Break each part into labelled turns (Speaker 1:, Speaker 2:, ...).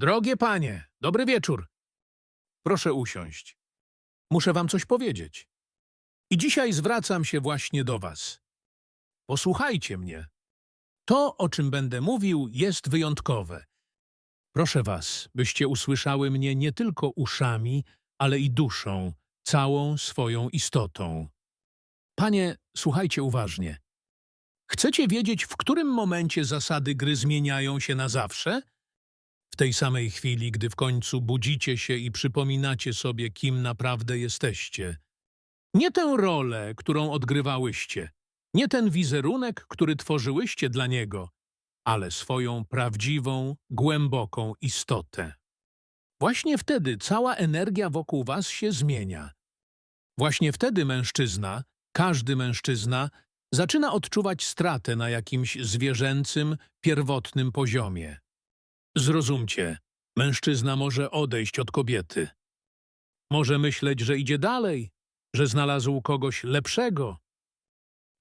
Speaker 1: Drogie panie, dobry wieczór. Proszę usiąść. Muszę wam coś powiedzieć. I dzisiaj zwracam się właśnie do was. Posłuchajcie mnie. To, o czym będę mówił, jest wyjątkowe. Proszę was, byście usłyszały mnie nie tylko uszami, ale i duszą, całą swoją istotą. Panie, słuchajcie uważnie. Chcecie wiedzieć, w którym momencie zasady gry zmieniają się na zawsze? W tej samej chwili, gdy w końcu budzicie się i przypominacie sobie, kim naprawdę jesteście. Nie tę rolę, którą odgrywałyście, nie ten wizerunek, który tworzyłyście dla niego, ale swoją prawdziwą, głęboką istotę. Właśnie wtedy cała energia wokół was się zmienia. Właśnie wtedy mężczyzna, każdy mężczyzna, zaczyna odczuwać stratę na jakimś zwierzęcym, pierwotnym poziomie. Zrozumcie, mężczyzna może odejść od kobiety. Może myśleć, że idzie dalej, że znalazł kogoś lepszego.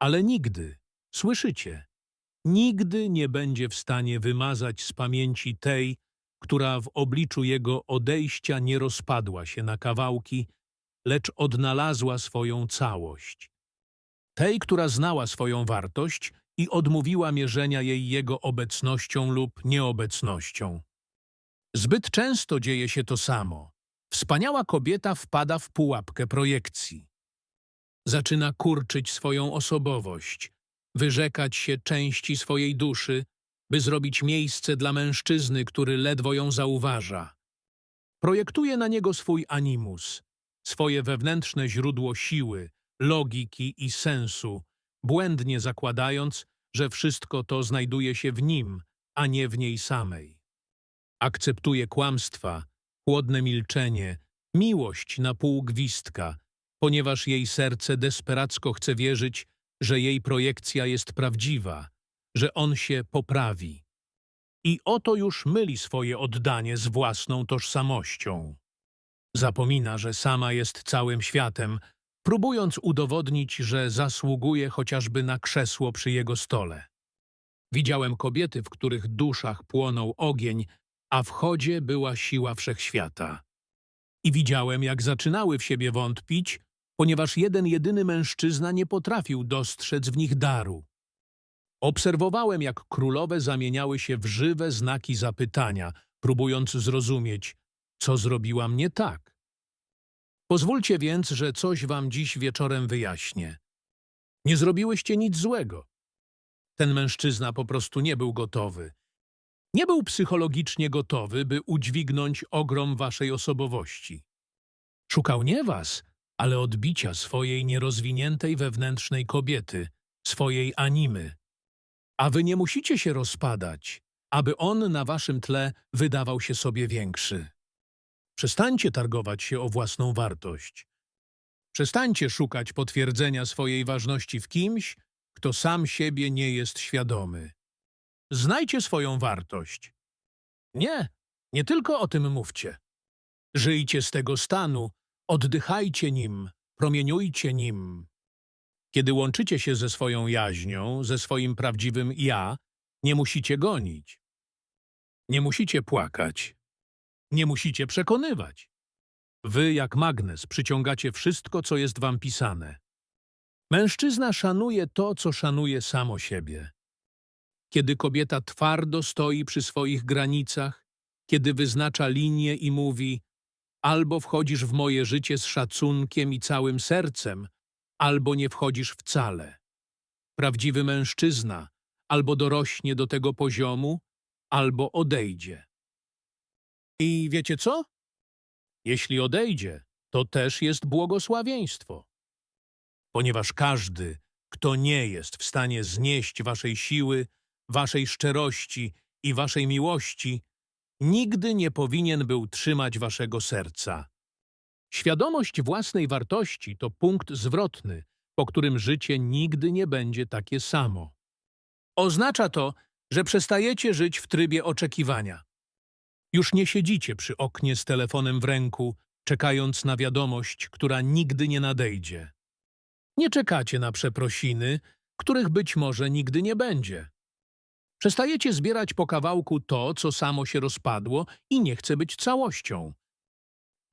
Speaker 1: Ale nigdy, słyszycie, nigdy nie będzie w stanie wymazać z pamięci tej, która w obliczu jego odejścia nie rozpadła się na kawałki, lecz odnalazła swoją całość. Tej, która znała swoją wartość i odmówiła mierzenia jej jego obecnością lub nieobecnością. Zbyt często dzieje się to samo. Wspaniała kobieta wpada w pułapkę projekcji. Zaczyna kurczyć swoją osobowość, wyrzekać się części swojej duszy, by zrobić miejsce dla mężczyzny, który ledwo ją zauważa. Projektuje na niego swój animus, swoje wewnętrzne źródło siły, logiki i sensu, błędnie zakładając, że wszystko to znajduje się w nim, a nie w niej samej. Akceptuje kłamstwa, chłodne milczenie, miłość na pół gwizdka, ponieważ jej serce desperacko chce wierzyć, że jej projekcja jest prawdziwa, że on się poprawi. I oto już myli swoje oddanie z własną tożsamością. Zapomina, że sama jest całym światem, próbując udowodnić, że zasługuje chociażby na krzesło przy jego stole. Widziałem kobiety, w których duszach płonął ogień, a w chodzie była siła wszechświata. I widziałem, jak zaczynały w siebie wątpić, ponieważ jeden jedyny mężczyzna nie potrafił dostrzec w nich daru. Obserwowałem, jak królowe zamieniały się w żywe znaki zapytania, próbując zrozumieć, co zrobiłam nie tak. Pozwólcie więc, że coś wam dziś wieczorem wyjaśnię. Nie zrobiłyście nic złego. Ten mężczyzna po prostu nie był gotowy. Nie był psychologicznie gotowy, by udźwignąć ogrom waszej osobowości. Szukał nie was, ale odbicia swojej nierozwiniętej wewnętrznej kobiety, swojej animy. A wy nie musicie się rozpadać, aby on na waszym tle wydawał się sobie większy. Przestańcie targować się o własną wartość. Przestańcie szukać potwierdzenia swojej ważności w kimś, kto sam siebie nie jest świadomy. Znajcie swoją wartość. Nie, nie tylko o tym mówcie. Żyjcie z tego stanu, oddychajcie nim, promieniujcie nim. Kiedy łączycie się ze swoją jaźnią, ze swoim prawdziwym ja, nie musicie gonić. Nie musicie płakać. Nie musicie przekonywać. Wy, jak magnes, przyciągacie wszystko, co jest wam pisane. Mężczyzna szanuje to, co szanuje samo siebie. Kiedy kobieta twardo stoi przy swoich granicach, kiedy wyznacza linię i mówi albo wchodzisz w moje życie z szacunkiem i całym sercem, albo nie wchodzisz wcale. Prawdziwy mężczyzna albo dorośnie do tego poziomu, albo odejdzie. I wiecie co? Jeśli odejdzie, to też jest błogosławieństwo. Ponieważ każdy, kto nie jest w stanie znieść waszej siły, waszej szczerości i waszej miłości, nigdy nie powinien był trzymać waszego serca. Świadomość własnej wartości to punkt zwrotny, po którym życie nigdy nie będzie takie samo. Oznacza to, że przestajecie żyć w trybie oczekiwania. Już nie siedzicie przy oknie z telefonem w ręku, czekając na wiadomość, która nigdy nie nadejdzie. Nie czekacie na przeprosiny, których być może nigdy nie będzie. Przestajecie zbierać po kawałku to, co samo się rozpadło i nie chce być całością.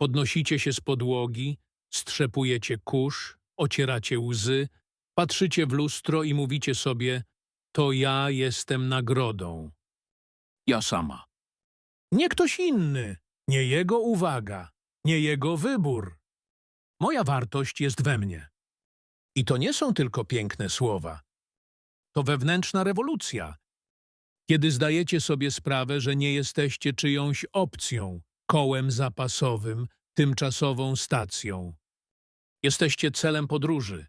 Speaker 1: Podnosicie się z podłogi, strzepujecie kurz, ocieracie łzy, patrzycie w lustro i mówicie sobie to ja jestem nagrodą. Ja sama. Nie ktoś inny, nie jego uwaga, nie jego wybór. Moja wartość jest we mnie. I to nie są tylko piękne słowa. To wewnętrzna rewolucja. Kiedy zdajecie sobie sprawę, że nie jesteście czyjąś opcją, kołem zapasowym, tymczasową stacją. Jesteście celem podróży.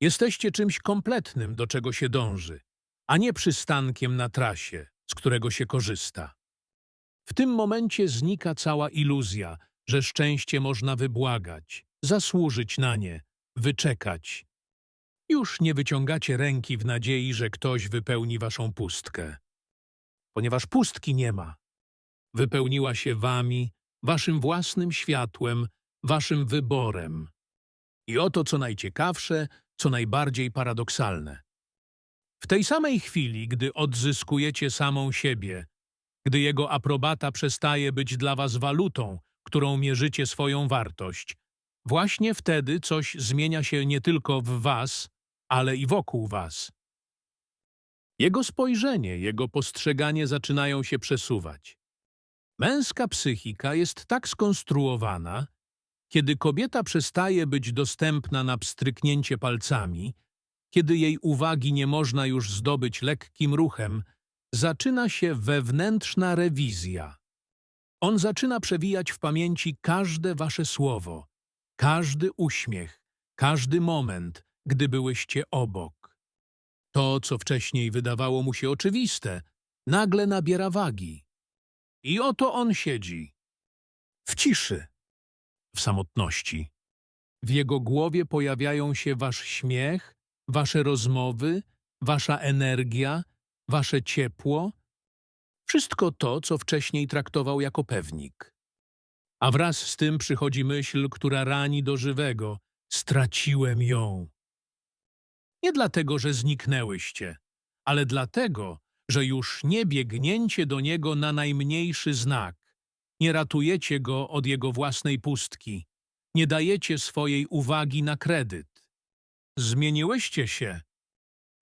Speaker 1: Jesteście czymś kompletnym, do czego się dąży, a nie przystankiem na trasie, z którego się korzysta. W tym momencie znika cała iluzja, że szczęście można wybłagać, zasłużyć na nie, wyczekać. Już nie wyciągacie ręki w nadziei, że ktoś wypełni waszą pustkę. Ponieważ pustki nie ma. Wypełniła się wami, waszym własnym światłem, waszym wyborem. I oto co najciekawsze, co najbardziej paradoksalne. W tej samej chwili, gdy odzyskujecie samą siebie, gdy jego aprobata przestaje być dla was walutą, którą mierzycie swoją wartość, właśnie wtedy coś zmienia się nie tylko w was, ale i wokół was. Jego spojrzenie, jego postrzeganie zaczynają się przesuwać. Męska psychika jest tak skonstruowana, kiedy kobieta przestaje być dostępna na pstryknięcie palcami, kiedy jej uwagi nie można już zdobyć lekkim ruchem, zaczyna się wewnętrzna rewizja. On zaczyna przewijać w pamięci każde wasze słowo, każdy uśmiech, każdy moment, gdy byłyście obok. To, co wcześniej wydawało mu się oczywiste, nagle nabiera wagi. I oto on siedzi. W ciszy. W samotności. W jego głowie pojawiają się wasz śmiech, wasze rozmowy, wasza energia, wasze ciepło. Wszystko to, co wcześniej traktował jako pewnik. A wraz z tym przychodzi myśl, która rani do żywego. Straciłem ją. Nie dlatego, że zniknęłyście, ale dlatego, że już nie biegnięcie do niego na najmniejszy znak, nie ratujecie go od jego własnej pustki, nie dajecie swojej uwagi na kredyt. Zmieniłyście się.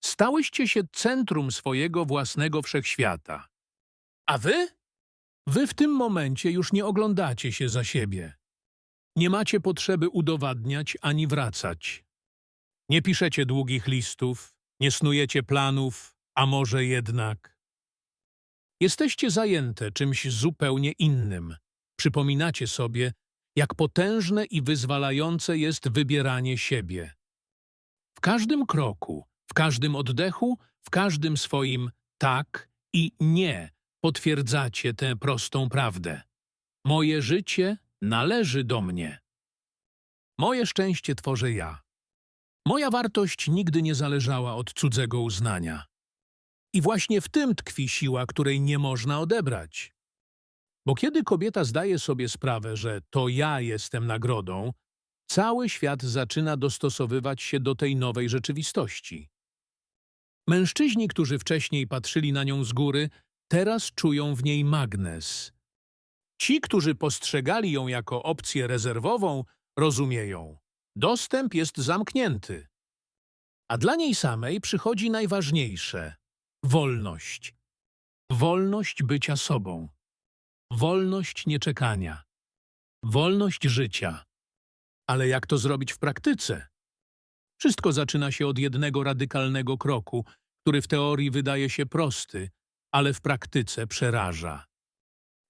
Speaker 1: Stałyście się centrum swojego własnego wszechświata. A wy? Wy w tym momencie już nie oglądacie się za siebie. Nie macie potrzeby udowadniać ani wracać. Nie piszecie długich listów, nie snujecie planów, a może jednak. Jesteście zajęte czymś zupełnie innym. Przypominacie sobie, jak potężne i wyzwalające jest wybieranie siebie. W każdym kroku, każdym oddechu, w każdym swoim tak i nie potwierdzacie tę prostą prawdę. Moje życie należy do mnie. Moje szczęście tworzę ja. Moja wartość nigdy nie zależała od cudzego uznania. I właśnie w tym tkwi siła, której nie można odebrać. Bo kiedy kobieta zdaje sobie sprawę, że to ja jestem nagrodą, cały świat zaczyna dostosowywać się do tej nowej rzeczywistości. Mężczyźni, którzy wcześniej patrzyli na nią z góry, teraz czują w niej magnes. Ci, którzy postrzegali ją jako opcję rezerwową, rozumieją. Dostęp jest zamknięty. A dla niej samej przychodzi najważniejsze – wolność. Wolność bycia sobą. Wolność nieczekania. Wolność życia. Ale jak to zrobić w praktyce? Wszystko zaczyna się od jednego radykalnego kroku, który w teorii wydaje się prosty, ale w praktyce przeraża.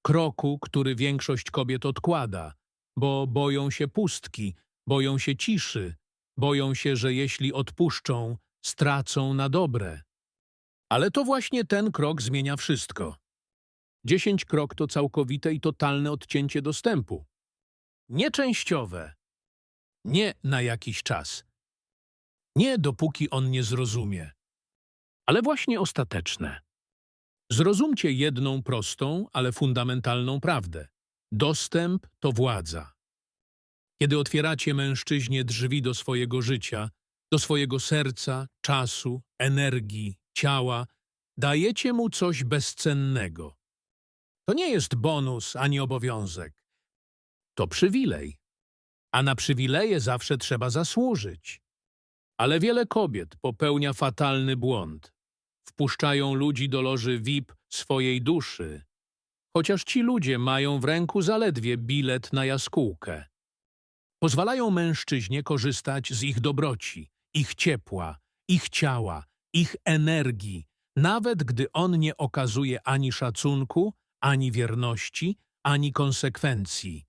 Speaker 1: Kroku, który większość kobiet odkłada, bo boją się pustki, boją się ciszy, boją się, że jeśli odpuszczą, stracą na dobre. Ale to właśnie ten krok zmienia wszystko. Dziesięć krok to całkowite i totalne odcięcie dostępu. Nieczęściowe. Nie na jakiś czas. Nie dopóki on nie zrozumie. Ale właśnie ostateczne. Zrozumcie jedną prostą, ale fundamentalną prawdę. Dostęp to władza. Kiedy otwieracie mężczyźnie drzwi do swojego życia, do swojego serca, czasu, energii, ciała, dajecie mu coś bezcennego. To nie jest bonus ani obowiązek. To przywilej. A na przywileje zawsze trzeba zasłużyć. Ale wiele kobiet popełnia fatalny błąd. Wpuszczają ludzi do loży VIP swojej duszy, chociaż ci ludzie mają w ręku zaledwie bilet na jaskółkę. Pozwalają mężczyźnie korzystać z ich dobroci, ich ciepła, ich ciała, ich energii, nawet gdy on nie okazuje ani szacunku, ani wierności, ani konsekwencji.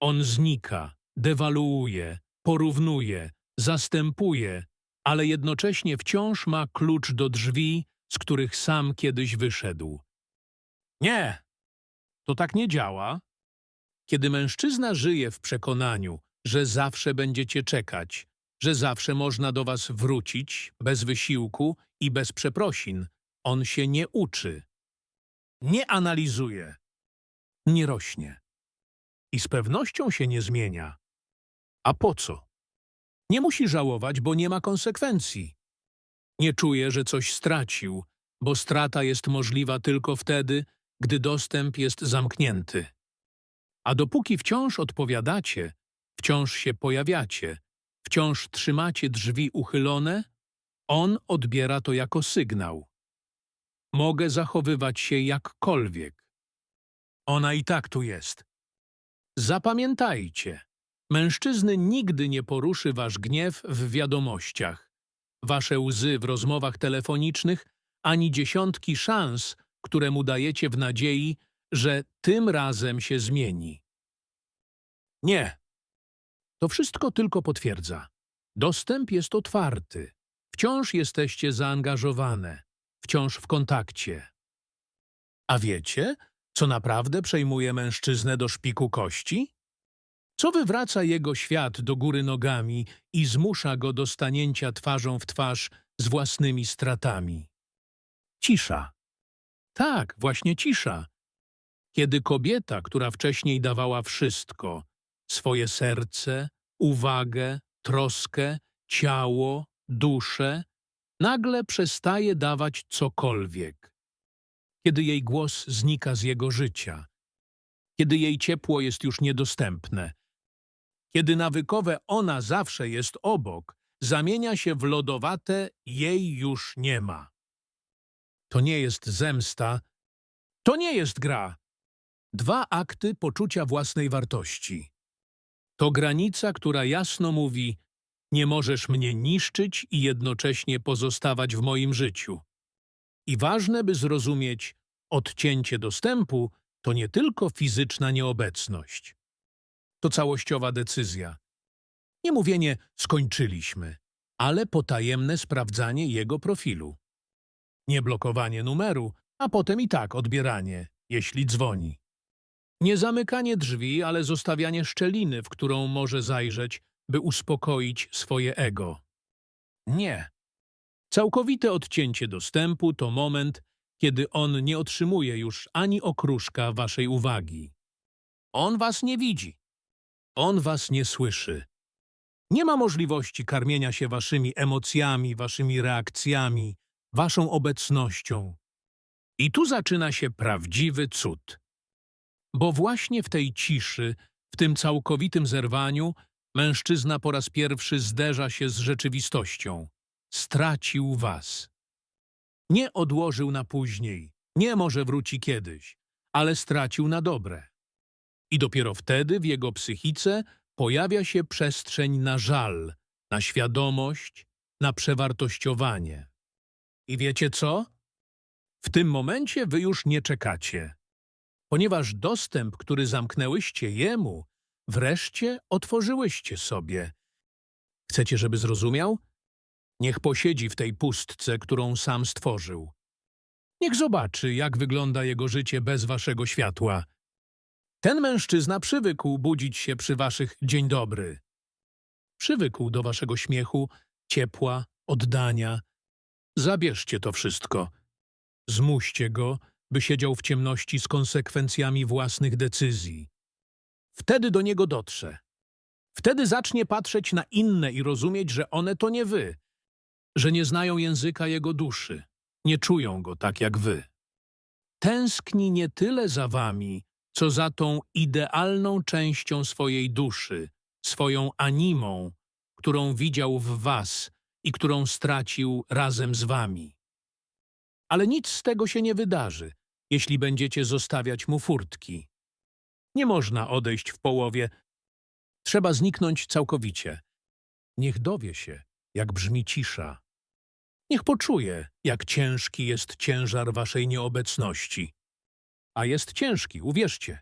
Speaker 1: On znika, dewaluuje, porównuje, zastępuje, ale jednocześnie wciąż ma klucz do drzwi, z których sam kiedyś wyszedł. Nie, to tak nie działa. Kiedy mężczyzna żyje w przekonaniu, że zawsze będziecie czekać, że zawsze można do was wrócić bez wysiłku i bez przeprosin, on się nie uczy, nie analizuje, nie rośnie i z pewnością się nie zmienia. A po co? Nie musi żałować, bo nie ma konsekwencji. Nie czuje, że coś stracił, bo strata jest możliwa tylko wtedy, gdy dostęp jest zamknięty. A dopóki wciąż odpowiadacie, wciąż się pojawiacie, wciąż trzymacie drzwi uchylone, on odbiera to jako sygnał. Mogę zachowywać się jakkolwiek. Ona i tak tu jest. Zapamiętajcie, mężczyzny nigdy nie poruszy wasz gniew w wiadomościach, wasze łzy w rozmowach telefonicznych, ani dziesiątki szans, które mu dajecie w nadziei, że tym razem się zmieni. Nie. To wszystko tylko potwierdza. Dostęp jest otwarty. Wciąż jesteście zaangażowane, wciąż w kontakcie. A wiecie, co naprawdę przejmuje mężczyznę do szpiku kości? Co wywraca jego świat do góry nogami i zmusza go do stanięcia twarzą w twarz z własnymi stratami? Cisza. Tak, właśnie cisza. Kiedy kobieta, która wcześniej dawała wszystko, swoje serce, uwagę, troskę, ciało, duszę, nagle przestaje dawać cokolwiek. Kiedy jej głos znika z jego życia, kiedy jej ciepło jest już niedostępne, kiedy nawykowe ona zawsze jest obok, zamienia się w lodowate jej już nie ma. To nie jest zemsta, to nie jest gra. Dwa akty poczucia własnej wartości. To granica, która jasno mówi: Nie możesz mnie niszczyć i jednocześnie pozostawać w moim życiu. I ważne, by zrozumieć, odcięcie dostępu to nie tylko fizyczna nieobecność. To całościowa decyzja. Nie mówienie skończyliśmy, ale potajemne sprawdzanie jego profilu. Nie blokowanie numeru, a potem i tak odbieranie, jeśli dzwoni. Nie zamykanie drzwi, ale zostawianie szczeliny, w którą może zajrzeć, by uspokoić swoje ego. Nie. Całkowite odcięcie dostępu to moment, kiedy on nie otrzymuje już ani okruszka waszej uwagi. On was nie widzi. On was nie słyszy. Nie ma możliwości karmienia się waszymi emocjami, waszymi reakcjami, waszą obecnością. I tu zaczyna się prawdziwy cud. Bo właśnie w tej ciszy, w tym całkowitym zerwaniu, mężczyzna po raz pierwszy zderza się z rzeczywistością. Stracił was. Nie odłożył na później, nie może wróci kiedyś, ale stracił na dobre. I dopiero wtedy w jego psychice pojawia się przestrzeń na żal, na świadomość, na przewartościowanie. I wiecie co? W tym momencie wy już nie czekacie, ponieważ dostęp, który zamknęłyście jemu, wreszcie otworzyłyście sobie. Chcecie, żeby zrozumiał? Niech posiedzi w tej pustce, którą sam stworzył. Niech zobaczy, jak wygląda jego życie bez waszego światła. Ten mężczyzna przywykł budzić się przy waszych dzień dobry. Przywykł do waszego śmiechu, ciepła, oddania. Zabierzcie to wszystko. Zmuście go, by siedział w ciemności z konsekwencjami własnych decyzji. Wtedy do niego dotrze. Wtedy zacznie patrzeć na inne i rozumieć, że one to nie wy, że nie znają języka jego duszy, nie czują go tak jak wy. Tęskni nie tyle za wami, co za tą idealną częścią swojej duszy, swoją animą, którą widział w was i którą stracił razem z wami. Ale nic z tego się nie wydarzy, jeśli będziecie zostawiać mu furtki. Nie można odejść w połowie. Trzeba zniknąć całkowicie. Niech dowie się, jak brzmi cisza. Niech poczuje, jak ciężki jest ciężar waszej nieobecności. A jest ciężki, uwierzcie.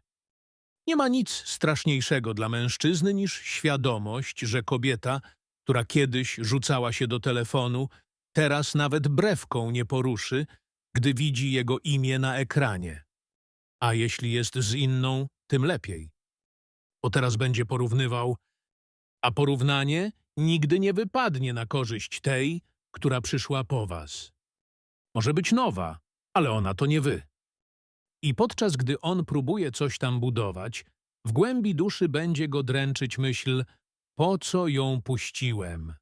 Speaker 1: Nie ma nic straszniejszego dla mężczyzny niż świadomość, że kobieta, która kiedyś rzucała się do telefonu, teraz nawet brewką nie poruszy, gdy widzi jego imię na ekranie. A jeśli jest z inną, tym lepiej. Bo teraz będzie porównywał, a porównanie nigdy nie wypadnie na korzyść tej, która przyszła po was. Może być nowa, ale ona to nie wy. I podczas gdy on próbuje coś tam budować, w głębi duszy będzie go dręczyć myśl, po co ją puściłem.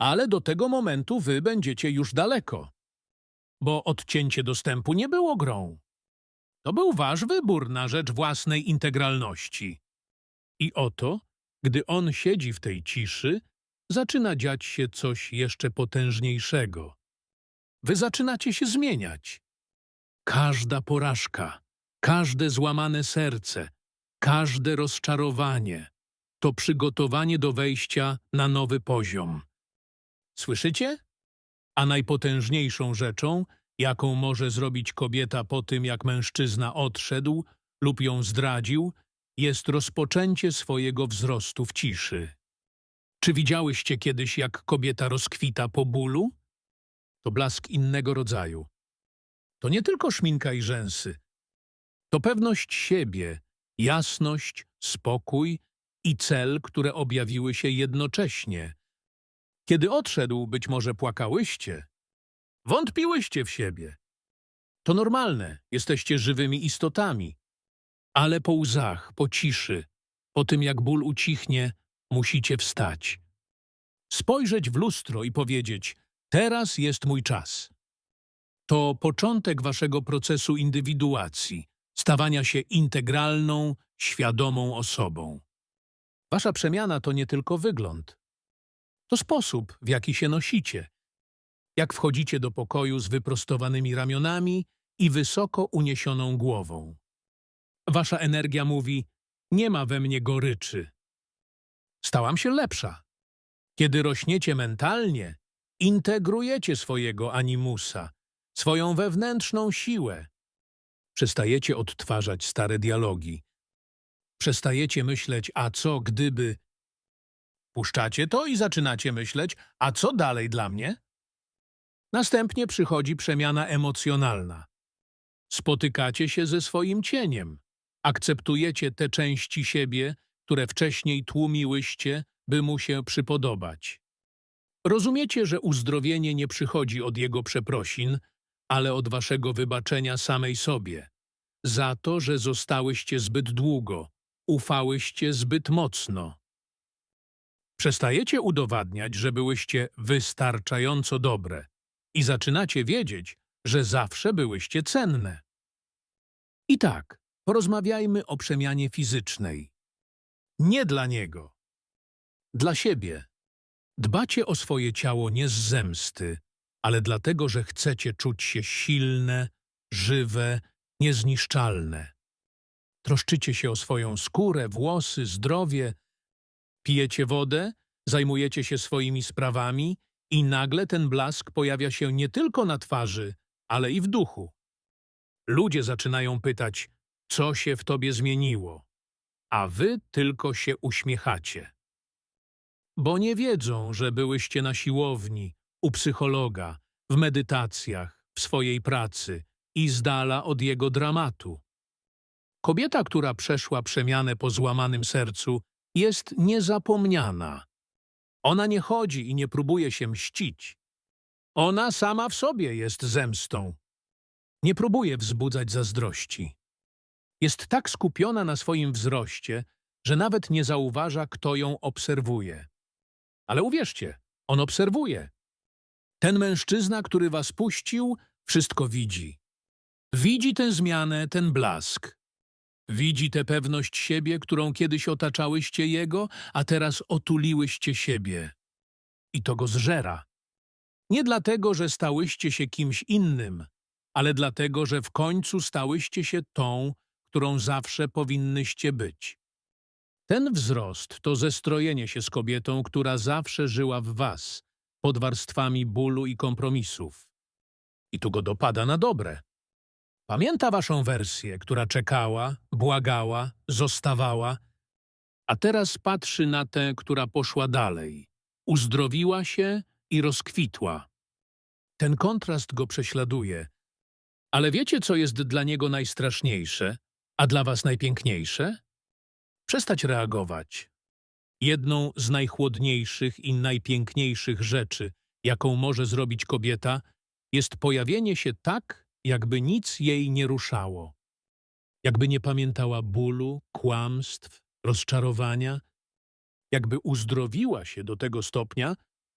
Speaker 1: Ale do tego momentu wy będziecie już daleko, bo odcięcie dostępu nie było grą. To był wasz wybór na rzecz własnej integralności. I oto, gdy on siedzi w tej ciszy, zaczyna dziać się coś jeszcze potężniejszego. Wy zaczynacie się zmieniać. Każda porażka, każde złamane serce, każde rozczarowanie to przygotowanie do wejścia na nowy poziom. Słyszycie? A najpotężniejszą rzeczą, jaką może zrobić kobieta po tym, jak mężczyzna odszedł lub ją zdradził, jest rozpoczęcie swojego wzrostu w ciszy. Czy widziałyście kiedyś, jak kobieta rozkwita po bólu? To blask innego rodzaju. To nie tylko szminka i rzęsy. To pewność siebie, jasność, spokój i cel, które objawiły się jednocześnie. Kiedy odszedł, być może płakałyście. Wątpiłyście w siebie. To normalne, jesteście żywymi istotami. Ale po łzach, po ciszy, po tym jak ból ucichnie, musicie wstać. Spojrzeć w lustro i powiedzieć: Teraz jest mój czas. To początek waszego procesu indywiduacji, stawania się integralną, świadomą osobą. Wasza przemiana to nie tylko wygląd. To sposób, w jaki się nosicie. Jak wchodzicie do pokoju z wyprostowanymi ramionami i wysoko uniesioną głową. Wasza energia mówi: Nie ma we mnie goryczy. Stałam się lepsza. Kiedy rośniecie mentalnie, integrujecie swojego animusa, swoją wewnętrzną siłę. Przestajecie odtwarzać stare dialogi. Przestajecie myśleć, a co gdyby. Puszczacie to i zaczynacie myśleć, a co dalej dla mnie? Następnie przychodzi przemiana emocjonalna. Spotykacie się ze swoim cieniem. Akceptujecie te części siebie, które wcześniej tłumiłyście, by mu się przypodobać. Rozumiecie, że uzdrowienie nie przychodzi od jego przeprosin, ale od waszego wybaczenia samej sobie. Za to, że zostałyście zbyt długo, ufałyście zbyt mocno. Przestajecie udowadniać, że byłyście wystarczająco dobre i zaczynacie wiedzieć, że zawsze byłyście cenne. I tak, porozmawiajmy o przemianie fizycznej. Nie dla niego. Dla siebie. Dbacie o swoje ciało nie z zemsty, ale dlatego, że chcecie czuć się silne, żywe, niezniszczalne. Troszczycie się o swoją skórę, włosy, zdrowie, pijecie wodę, zajmujecie się swoimi sprawami i nagle ten blask pojawia się nie tylko na twarzy, ale i w duchu. Ludzie zaczynają pytać, co się w tobie zmieniło, a wy tylko się uśmiechacie. Bo nie wiedzą, że byłyście na siłowni, u psychologa, w medytacjach, w swojej pracy i z dala od jego dramatu. Kobieta, która przeszła przemianę po złamanym sercu, jest niezapomniana. Ona nie chodzi i nie próbuje się mścić. Ona sama w sobie jest zemstą. Nie próbuje wzbudzać zazdrości. Jest tak skupiona na swoim wzroście, że nawet nie zauważa, kto ją obserwuje. Ale uwierzcie, on obserwuje. Ten mężczyzna, który was puścił, wszystko widzi. Widzi tę zmianę, ten blask. Widzi tę pewność siebie, którą kiedyś otaczałyście jego, a teraz otuliłyście siebie. I to go zżera. Nie dlatego, że stałyście się kimś innym, ale dlatego, że w końcu stałyście się tą, którą zawsze powinnyście być. Ten wzrost to zestrojenie się z kobietą, która zawsze żyła w was, pod warstwami bólu i kompromisów. I tu go dopada na dobre. Pamięta waszą wersję, która czekała, błagała, zostawała, a teraz patrzy na tę, która poszła dalej, uzdrowiła się i rozkwitła. Ten kontrast go prześladuje. Ale wiecie, co jest dla niego najstraszniejsze, a dla was najpiękniejsze? Przestać reagować. Jedną z najchłodniejszych i najpiękniejszych rzeczy, jaką może zrobić kobieta, jest pojawienie się tak, jakby nic jej nie ruszało. Jakby nie pamiętała bólu, kłamstw, rozczarowania, jakby uzdrowiła się do tego stopnia,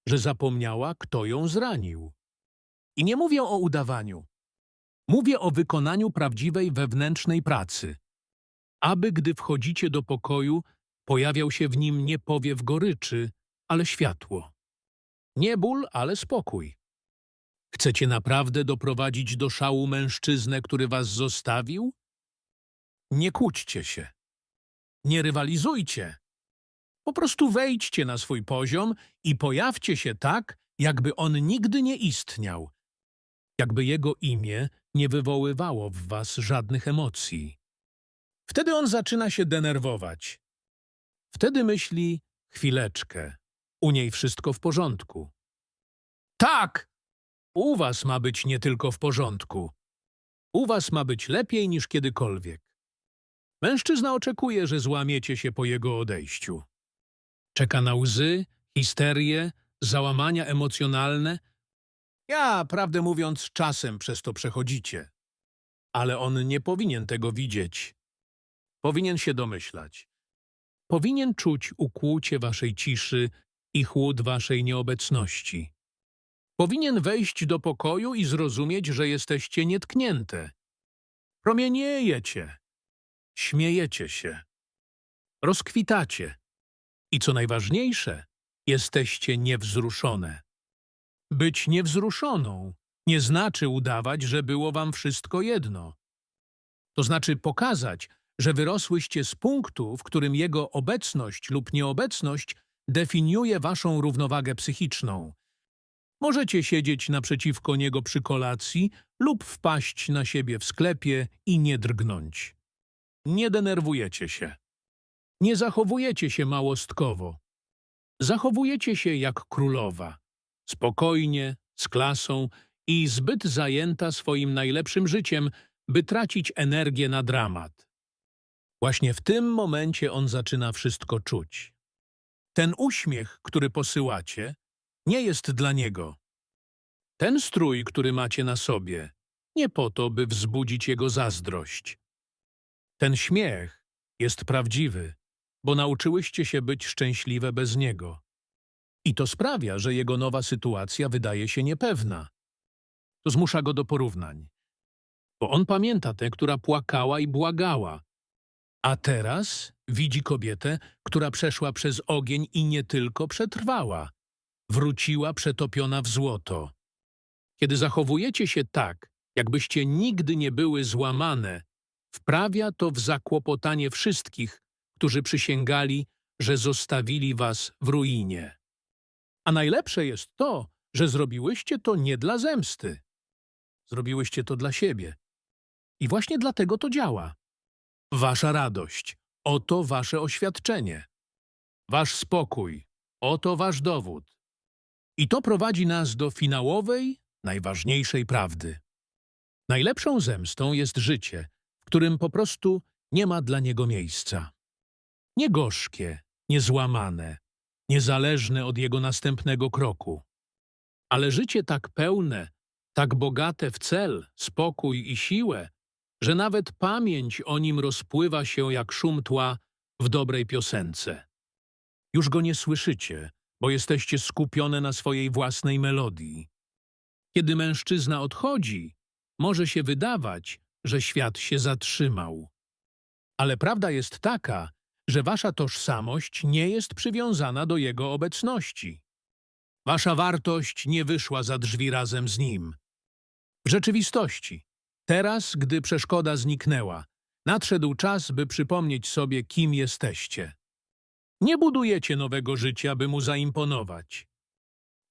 Speaker 1: że zapomniała, kto ją zranił. I nie mówię o udawaniu. Mówię o wykonaniu prawdziwej wewnętrznej pracy. Aby, gdy wchodzicie do pokoju, pojawiał się w nim nie powiew goryczy, ale światło. Nie ból, ale spokój. Chcecie naprawdę doprowadzić do szału mężczyznę, który was zostawił? Nie kłóćcie się. Nie rywalizujcie. Po prostu wejdźcie na swój poziom i pojawcie się tak, jakby on nigdy nie istniał, jakby jego imię nie wywoływało w was żadnych emocji. Wtedy on zaczyna się denerwować. Wtedy myśli, chwileczkę, u niej wszystko w porządku. Tak! U was ma być nie tylko w porządku. U was ma być lepiej niż kiedykolwiek. Mężczyzna oczekuje, że złamiecie się po jego odejściu. Czeka na łzy, histerię, załamania emocjonalne. Ja, prawdę mówiąc, czasem przez to przechodzicie. Ale on nie powinien tego widzieć. Powinien się domyślać. Powinien czuć ukłucie waszej ciszy i chłód waszej nieobecności. Powinien wejść do pokoju i zrozumieć, że jesteście nietknięte. Promieniejecie. Śmiejecie się. Rozkwitacie. I co najważniejsze, jesteście niewzruszone. Być niewzruszoną nie znaczy udawać, że było wam wszystko jedno. To znaczy pokazać, że wyrosłyście z punktu, w którym jego obecność lub nieobecność definiuje waszą równowagę psychiczną. Możecie siedzieć naprzeciwko niego przy kolacji lub wpaść na siebie w sklepie i nie drgnąć. Nie denerwujecie się. Nie zachowujecie się małostkowo. Zachowujecie się jak królowa. Spokojnie, z klasą i zbyt zajęta swoim najlepszym życiem, by tracić energię na dramat. Właśnie w tym momencie on zaczyna wszystko czuć. Ten uśmiech, który posyłacie, nie jest dla niego. Ten strój, który macie na sobie, nie po to, by wzbudzić jego zazdrość. Ten śmiech jest prawdziwy, bo nauczyłyście się być szczęśliwe bez niego. I to sprawia, że jego nowa sytuacja wydaje się niepewna. To zmusza go do porównań. Bo on pamięta tę, która płakała i błagała, a teraz widzi kobietę, która przeszła przez ogień i nie tylko przetrwała. Wróciła przetopiona w złoto. Kiedy zachowujecie się tak, jakbyście nigdy nie były złamane, wprawia to w zakłopotanie wszystkich, którzy przysięgali, że zostawili was w ruinie. A najlepsze jest to, że zrobiłyście to nie dla zemsty. Zrobiłyście to dla siebie. I właśnie dlatego to działa. Wasza radość, oto wasze oświadczenie. Wasz spokój, oto wasz dowód. I to prowadzi nas do finałowej, najważniejszej prawdy. Najlepszą zemstą jest życie, w którym po prostu nie ma dla niego miejsca. Nie gorzkie, nie złamane, niezależne od jego następnego kroku. Ale życie tak pełne, tak bogate w cel, spokój i siłę, że nawet pamięć o nim rozpływa się jak szum tła w dobrej piosence. Już go nie słyszycie, bo jesteście skupione na swojej własnej melodii. Kiedy mężczyzna odchodzi, może się wydawać, że świat się zatrzymał. Ale prawda jest taka, że wasza tożsamość nie jest przywiązana do jego obecności. Wasza wartość nie wyszła za drzwi razem z nim. W rzeczywistości, teraz, gdy przeszkoda zniknęła, nadszedł czas, by przypomnieć sobie, kim jesteście. Nie budujecie nowego życia, by mu zaimponować.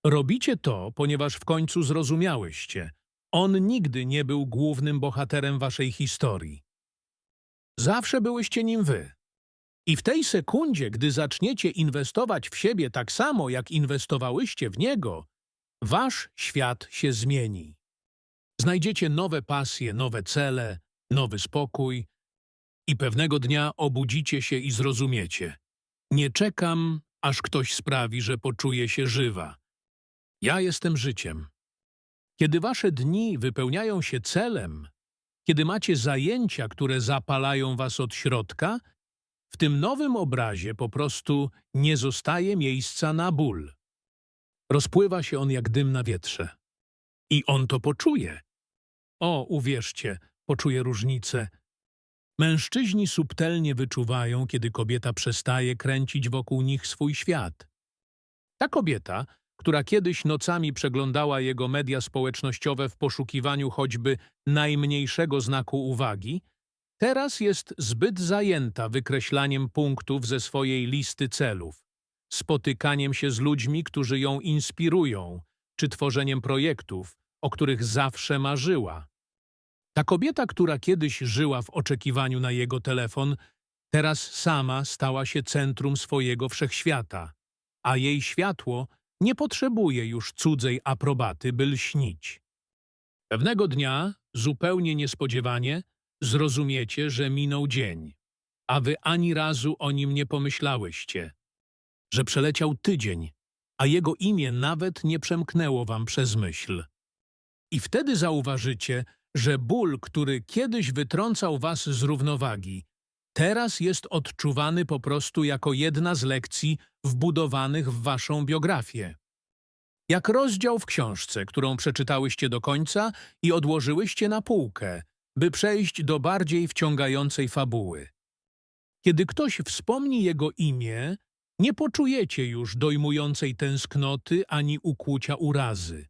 Speaker 1: Robicie to, ponieważ w końcu zrozumiałyście. On nigdy nie był głównym bohaterem waszej historii. Zawsze byłyście nim wy. I w tej sekundzie, gdy zaczniecie inwestować w siebie tak samo, jak inwestowałyście w niego, wasz świat się zmieni. Znajdziecie nowe pasje, nowe cele, nowy spokój i pewnego dnia obudzicie się i zrozumiecie. Nie czekam, aż ktoś sprawi, że poczuję się żywa. Ja jestem życiem. Kiedy wasze dni wypełniają się celem, kiedy macie zajęcia, które zapalają was od środka, w tym nowym obrazie po prostu nie zostaje miejsca na ból. Rozpływa się on jak dym na wietrze. I on to poczuje. O, uwierzcie, poczuje różnicę. Mężczyźni subtelnie wyczuwają, kiedy kobieta przestaje kręcić wokół nich swój świat. Ta kobieta, która kiedyś nocami przeglądała jego media społecznościowe w poszukiwaniu choćby najmniejszego znaku uwagi, teraz jest zbyt zajęta wykreślaniem punktów ze swojej listy celów, spotykaniem się z ludźmi, którzy ją inspirują, czy tworzeniem projektów, o których zawsze marzyła. Ta kobieta, która kiedyś żyła w oczekiwaniu na jego telefon, teraz sama stała się centrum swojego wszechświata, a jej światło nie potrzebuje już cudzej aprobaty, by lśnić. Pewnego dnia, zupełnie niespodziewanie, zrozumiecie, że minął dzień, a wy ani razu o nim nie pomyślałyście, że przeleciał tydzień, a jego imię nawet nie przemknęło wam przez myśl. I wtedy zauważycie, że ból, który kiedyś wytrącał was z równowagi, teraz jest odczuwany po prostu jako jedna z lekcji wbudowanych w waszą biografię. Jak rozdział w książce, którą przeczytałyście do końca i odłożyłyście na półkę, by przejść do bardziej wciągającej fabuły. Kiedy ktoś wspomni jego imię, nie poczujecie już dojmującej tęsknoty ani ukłucia urazy.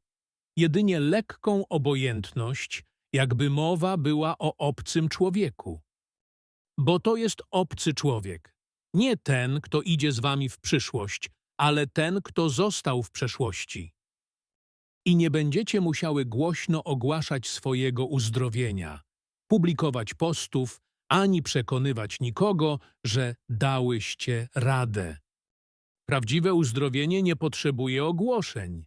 Speaker 1: Jedynie lekką obojętność, jakby mowa była o obcym człowieku. Bo to jest obcy człowiek. Nie ten, kto idzie z wami w przyszłość, ale ten, kto został w przeszłości. I nie będziecie musiały głośno ogłaszać swojego uzdrowienia, publikować postów, ani przekonywać nikogo, że dałyście radę. Prawdziwe uzdrowienie nie potrzebuje ogłoszeń.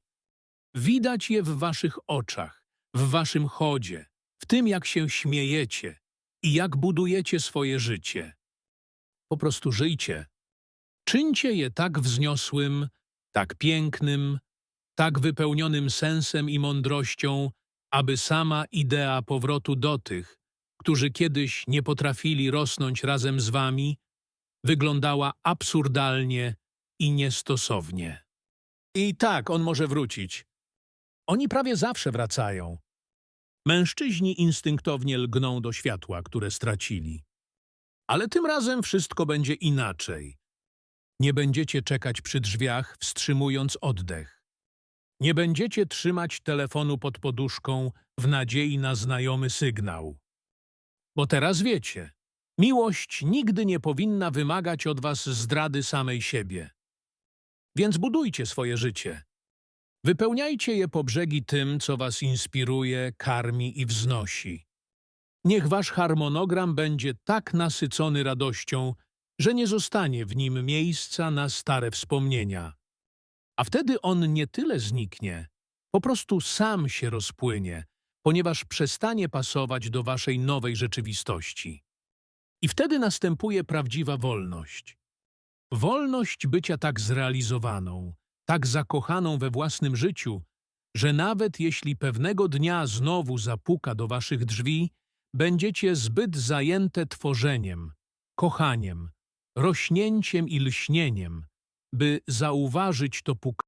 Speaker 1: Widać je w waszych oczach, w waszym chodzie, w tym jak się śmiejecie i jak budujecie swoje życie. Po prostu żyjcie. Czyńcie je tak wzniosłym, tak pięknym, tak wypełnionym sensem i mądrością, aby sama idea powrotu do tych, którzy kiedyś nie potrafili rosnąć razem z wami, wyglądała absurdalnie i niestosownie. I tak on może wrócić. Oni prawie zawsze wracają. Mężczyźni instynktownie lgną do światła, które stracili. Ale tym razem wszystko będzie inaczej. Nie będziecie czekać przy drzwiach, wstrzymując oddech. Nie będziecie trzymać telefonu pod poduszką w nadziei na znajomy sygnał. Bo teraz wiecie, miłość nigdy nie powinna wymagać od was zdrady samej siebie. Więc budujcie swoje życie. Wypełniajcie je po brzegi tym, co was inspiruje, karmi i wznosi. Niech wasz harmonogram będzie tak nasycony radością, że nie zostanie w nim miejsca na stare wspomnienia. A wtedy on nie tyle zniknie, po prostu sam się rozpłynie, ponieważ przestanie pasować do waszej nowej rzeczywistości. I wtedy następuje prawdziwa wolność. Wolność bycia tak zrealizowaną, tak zakochaną we własnym życiu, że nawet jeśli pewnego dnia znowu zapuka do waszych drzwi, będziecie zbyt zajęte tworzeniem, kochaniem, rośnięciem i lśnieniem, by zauważyć to pukanie.